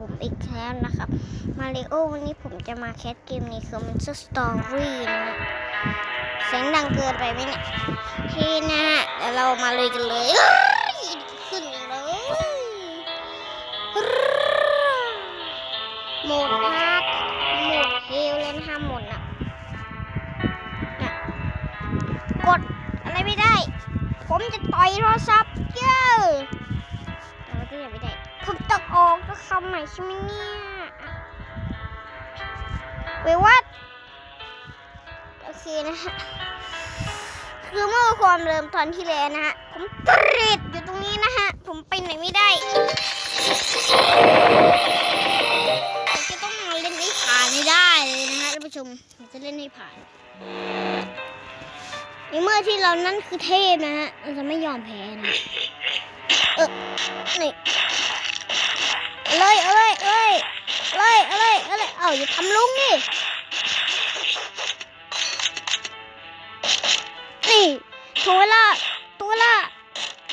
ผมอีกแล้วนะครับ มาริโอวันนี้ผมจะมาแคสเกมนี้คือมันสตอรี่นะเสียงดังเกินไปไหมเนี่ยที่นะฮะเดี๋ยวเรามาเลยกันเลยเอ้ยขึ้นเลยหมดนะครับหมดเฮลเลนะคะหมดอะน่ะกดอะไรไม่ได้ ผมจะต่อยโทรศัพท์เย้แต่ว่าก็ยังไม่ได้ ผมตกออกก็คำใหม่ใช่ไหมเนี่ยเวยวัดโอเคนะฮะ คือเมื่อความเริ่มตอนที่แล้วนะฮะ ผมติดอยู่ตรงนี้นะฮะ ผมไปไหนไม่ได้ผมจะต้องมาเล่นให้ผ่านให้ได้เลยนะฮะท่านผู้ชมผมจะเล่นให้ผ่านในเมื่อที่เรานั่นคือเทพนะฮะเราจะไม่ยอมแพ้นะ เออนี่ อาเลยเอาเลยเอาเลยเอาเลยเอาเลยเอาเลยเอาอย่าทำลุงนี่นี่ถูเวลาถูเวลา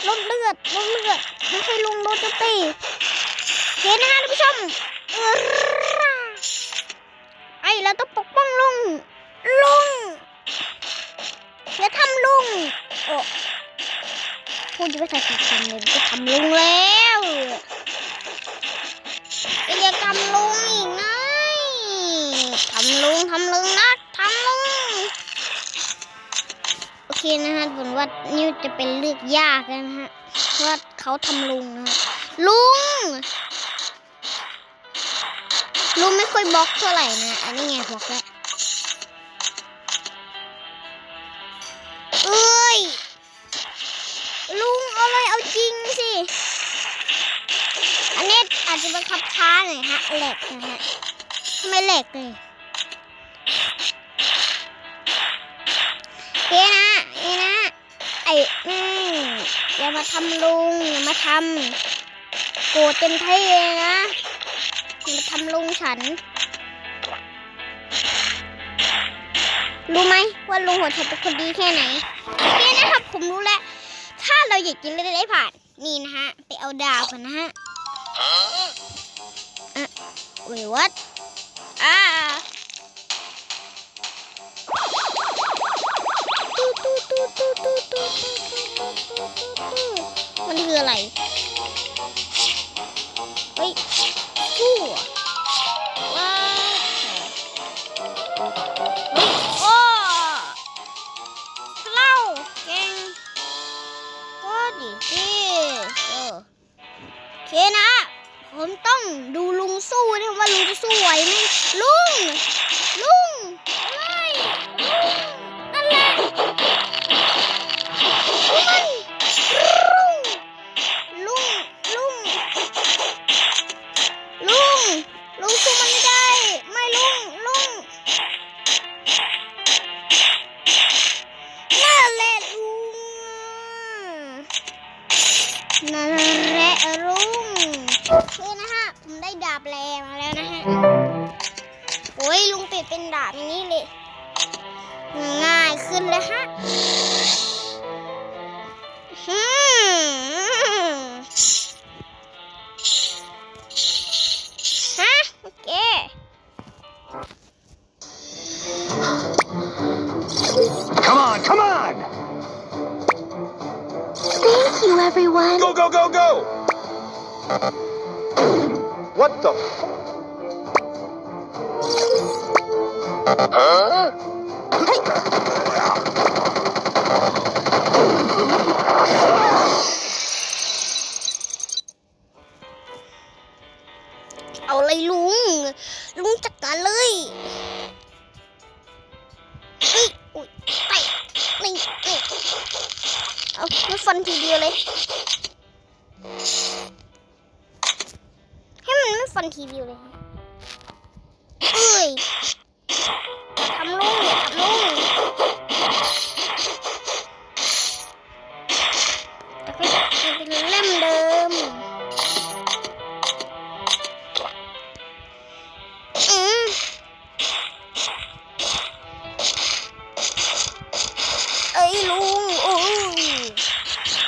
ลดเลือดลดเลือดไม่ให้ลุงโดนจะตีเห็นนะฮะท่านผู้ชมเออไอเราต้องปกป้องลุงลุงอย่าทำลุงโอ้พูดจะไม่ใส่ขาดคำเลยจะทำลุงแล้ว อย่าทำลุงอีกนะทำลุงทำลุงนะทำลุงโอเคนะฮะผมว่านี่จะเป็นเลือกยากนะฮะว่าเขาทำลุงนะฮะลุงลุงไม่ค่อยบล็อกเท่าไหร่นะ อันนี้ไงบล็อกแล้วเอ้ยลุงเอาเลยเอาจริงสิ อันนี้อาจจะบังคับช้าหน่อยฮะแหล็กนะฮะทำไมแหล็กเลยเฮ้นะเฮ้นะไอ้แม่อย่ามาทำลุงอย่ามาทำโกรธเต็มที่เลยนะอย่ามาทำลุงฉัน รู้ไหมว่าลุงหัวใจเป็นคนดีแค่ไหนนี่นะครับผมรู้แล้ว ถ้าเราอยากจะเล่นได้ผ่าน นี่นะฮะ ไปเอาดาวกันนะฮะ อะเว้ยวัดอ่ ดูลุงสู้นะว่าลุงจะสู้ไหวไหมลุง ลุงอะไรลุงนั่นแหละลุงลุงลุงลุงลุงสู้มันไม่ได้ไม่ลุงลุงนั่นแหละลุงนั่นแหละลุงโอเคนะฮะ ผมได้ดาบแรงมาแล้วนะฮะ โอ้ยลุงเปลี่ยนเป็นดาบอย่างนี้เลย ง่ายขึ้นเลยฮะอืมฮะ โอเค Come on, come on! Thank you, everyone. Go, go, go, go! What the? Huh? เอาเลยลุงลุงจัดการเลยเฮ้ยอุ้ยไปนี่นี่เอาไม่ฟันทีเดียวเลย ฟันทีเดียวเลยเอ้ยทำลุงอย่าทำลุงแต่ก็จะเป็นเล่มเดิมอืมเอ้ยลุงโอ้ย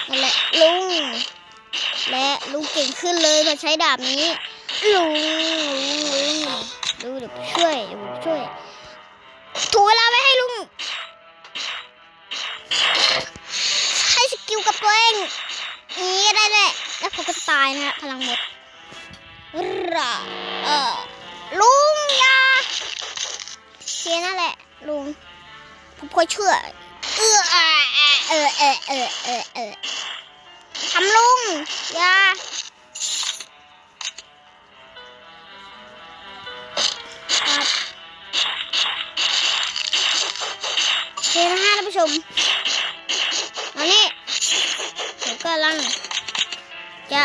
นั่นแหละลุงและลุงเก่งขึ้นเลยพอใช้ดาบนี้ ดูเดี๋ยวช่วยเดี๋ยวช่วย ถูเวลาไว้ให้ลุง ให้สกิลกับตัวเองนี้ก็ได้ด้วยแล้วผมก็ตายนะฮะพลังหมดร่าเออลุงยาเทียนั่นแหละ ลุง ผมพอเชื่อ เออเออเออเออเออเออทำลุงยา ผู้ชมตอนนี้ผมกำลังจะ